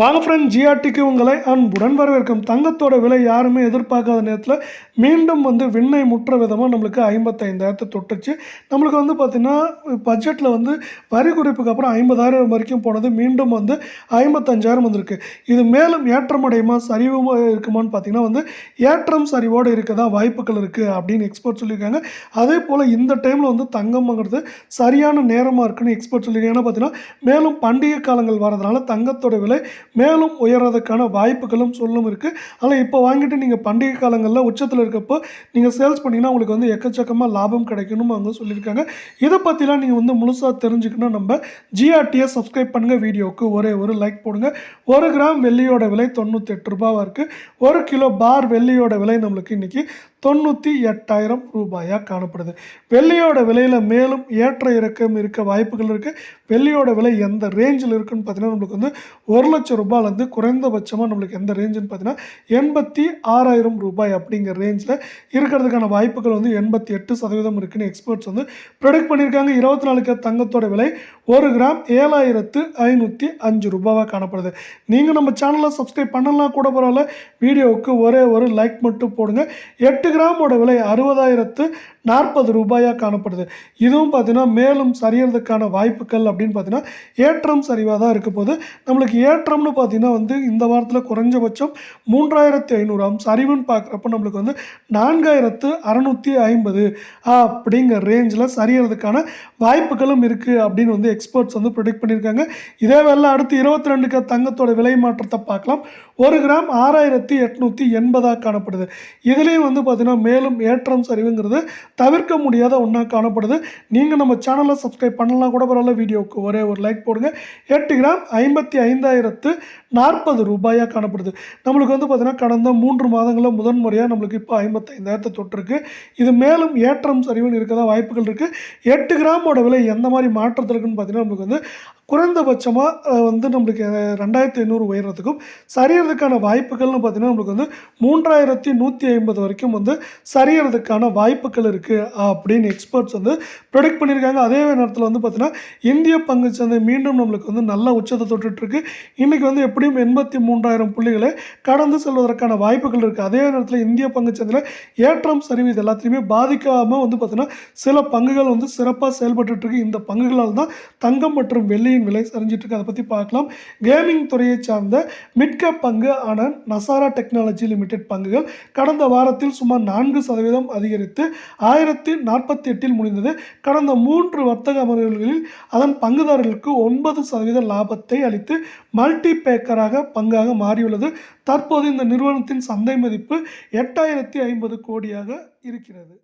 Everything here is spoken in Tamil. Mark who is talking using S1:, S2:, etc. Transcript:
S1: வாங்க ஃப்ரெண்ட் ஜிஆர்டிக்கு உங்களை அன்புடன் வரவேற்கும். தங்கத்தோட விலை யாருமே எதிர்பார்க்காத நேரத்தில் மீண்டும் வந்து விண்ணை முற்ற விதமாக நம்மளுக்கு ஐம்பத்தைந்தாயிரத்தை தொட்டுச்சு. நம்மளுக்கு வந்து பார்த்திங்கன்னா பட்ஜெட்டில் வந்து வரி குறைப்புக்கு அப்புறம் ஐம்பதாயிரம் வரைக்கும் போனது மீண்டும் வந்து ஐம்பத்தஞ்சாயிரம் வந்திருக்கு. இது மேலும் ஏற்றம் அடையுமா சரிவுமா இருக்குமான்னு பார்த்தீங்கன்னா வந்து ஏற்றம் சரிவோடு இருக்க தான் வாய்ப்புகள் இருக்குது அப்படின்னு எக்ஸ்பர்ட் சொல்லியிருக்காங்க. அதே போல் இந்த டைமில் வந்து தங்கம்ங்கிறது சரியான நேரமாக இருக்குன்னு எக்ஸ்பர்ட் சொல்லியிருக்காங்க. ஏன்னா பார்த்தீங்கன்னா மேலும் பண்டிகை காலங்கள் வரதுனால தங்கத்தோட விலை மேலும் உயர்றதுக்கான வாய்ப்புகளும் சொல்லும் இருக்குது ஆனால் இப்போ வாங்கிட்டு நீங்கள் பண்டிகை காலங்களில் உச்சத்தில் இருக்கப்போ நீங்கள் சேல்ஸ் பண்ணிங்கன்னா உங்களுக்கு வந்து எக்கச்சக்கமாக லாபம் கிடைக்கணும் அவங்க சொல்லியிருக்காங்க. இதை பற்றிலாம் நீங்கள் வந்து முழுசாக தெரிஞ்சுக்கணும் நம்ம ஜிஆர்டியை சப்ஸ்கிரைப் பண்ணுங்கள் வீடியோவுக்கு. ஒரே ஒரு லைக் போடுங்க. ஒரு கிராம் வெள்ளியோட விலை தொண்ணூற்றி எட்டு ரூபாவாக இருக்குது ஒரு கிலோ பார் வெள்ளியோட விலை நம்மளுக்கு இன்றைக்கி தொண்ணூற்றி எட்டாயிரம் ரூபாயாக காணப்படுது. வெள்ளியோட விலையில் மேலும் ஏற்ற இறக்கம் இருக்க வாய்ப்புகள் இருக்குது வெள்ளியோட விலை எந்த ரேஞ்சில் இருக்குன்னு பார்த்தீங்கன்னா நம்மளுக்கு வந்து ஒரு லட்சம் ரூபாயிலேருந்து குறைந்தபட்சமாக நம்மளுக்கு எந்த ரேஞ்சுன்னு பார்த்தீங்கன்னா எண்பத்தி ஆறாயிரம் ரூபாய் அப்படிங்கிற ரேஞ்சில் இருக்கிறதுக்கான வாய்ப்புகள் வந்து எண்பத்தி எட்டு சதவீதம் இருக்குன்னு எக்ஸ்பர்ட்ஸ் வந்து ப்ரொடிக்ட் பண்ணியிருக்காங்க. இருபத்தி நாலுக்கு தங்கத்தோட விலை ஒரு கிராம் ஏழாயிரத்து ஐநூற்றி அஞ்சு ரூபாவாக காணப்படுது. நீங்கள் நம்ம சேனலை சப்ஸ்கிரைப் பண்ணலாம் கூட பரவாயில்ல. வீடியோவுக்கு ஒரே ஒரு லைக் மட்டும் போடுங்க. எட்டு கிராமோட விலை அறுபதாயிரத்து நாற்பது ரூபாயாக காணப்படுது. இதுவும் பார்த்தீங்கன்னா மேலும் சரியறதுக்கான வாய்ப்புகள் அப்படின்னு பார்த்தீங்கன்னா ஏற்றம் சரிவாக தான் இருக்க போது நம்மளுக்கு ஏற்றம்னு பார்த்தீங்கன்னா வந்து இந்த வாரத்தில் குறைஞ்சபட்சம் மூன்றாயிரத்து ஐநூறாம் சரிவுன்னு பார்க்குறப்ப நம்மளுக்கு வந்து நான்காயிரத்து அறநூற்றி ஐம்பது அப்படிங்கிற ரேஞ்சில் சரியறதுக்கான வாய்ப்புகளும் இருக்குது அப்படின்னு வந்து எக்ஸ்பர்ட்ஸ் வந்து ப்ரொடிக்ட் பண்ணியிருக்காங்க. இதே வேலை அடுத்து இருபத்தி ரெண்டுக்கு தங்கத்தோட விலை மாற்றத்தை பார்க்கலாம். ஒரு கிராம் ஆறாயிரத்தி எட்நூற்றி எண்பதாக காணப்படுது. இதுலேயும் வந்து பார்த்தீங்கன்னா மேலும் ஏற்றம் சரிவுங்கிறது தவிர்க்க முடியாத ஒன்றா காணப்படுது. நீங்கள் நம்ம சேனலை சப்ஸ்கிரைப் பண்ணலாம் கூட பரவாயில்ல வீடியோவுக்கு ஒரே ஒரு லைக் போடுங்க. எட்டு கிராம் ஐம்பத்தி ஐந்தாயிரத்து நாற்பது ரூபாயாக காணப்படுது. நம்மளுக்கு வந்து பார்த்தீங்கன்னா கடந்த மூன்று மாதங்களில் முதன்முறையாக நம்மளுக்கு இப்போ ஐம்பத்தைந்தாயிரத்தை தொட்டிருக்கு. இது மேலும் ஏற்றம் சரிவுன்னு இருக்கதா வாய்ப்புகள் இருக்குது எட்டு கிராமோட விலை எந்த மாதிரி மாற்றத்தில் இருக்குன்னு பார்த்தீங்கன்னா நம்மளுக்கு வந்து குறைந்தபட்சமாக வந்து நம்மளுக்கு ரெண்டாயிரத்தி ஐநூறு உயர்றதுக்கும் சரியறதுக்கான வாய்ப்புகள்னு பார்த்தீங்கன்னா நம்மளுக்கு வந்து மூன்றாயிரத்தி நூற்றி ஐம்பது வரைக்கும் வந்து சரியறதுக்கான வாய்ப்புகள் இருக்குது அப்படின்னு எக்ஸ்பர்ட்ஸ் வந்து ப்ரொடிக்ட் பண்ணியிருக்காங்க. அதே நேரத்தில் வந்து பார்த்தீங்கன்னா இந்திய பங்கு சந்தை மீண்டும் நம்மளுக்கு வந்து நல்ல உச்சத்தை தொட்டுட்ருக்கு இன்றைக்கி வந்து எப்படியும் எண்பத்தி மூன்றாயிரம் புள்ளிகளை கடந்து செல்வதற்கான வாய்ப்புகள் இருக்குது அதே நேரத்தில் இந்திய பங்கு சந்தையில் ஏற்றம் சரிவு இது எல்லாத்தையுமே பாதிக்காமல் வந்து பார்த்திங்கன்னா சில பங்குகள் வந்து சிறப்பாக செயல்பட்டுருக்கு இந்த பங்குகளால் தான் தங்கம் மற்றும் வெள்ளியின் விலை சரிஞ்சிட்ருக்கு அதை பற்றி பார்க்கலாம். கேமிங் துறையை சார்ந்த மிட்கப் பங்கு ஆன நசாரா டெக்னாலஜி லிமிடெட் பங்குகள் கடந்த வாரத்தில் சுமார் நான்கு சதவீதம் அதிகரித்து ஆயிரத்தி நாற்பத்தி எட்டில் முடிந்தது. கடந்த மூன்று வர்த்தக அமர்வுகளில் அதன் பங்குதாரர்களுக்கு ஒன்பது சதவீத லாபத்தை அளித்து மல்டி பேக்கராக பங்காக மாறியுள்ளது. தற்போது இந்த நிறுவனத்தின் சந்தை மதிப்பு எட்டாயிரத்தி ஐம்பது கோடியாக இருக்கிறது.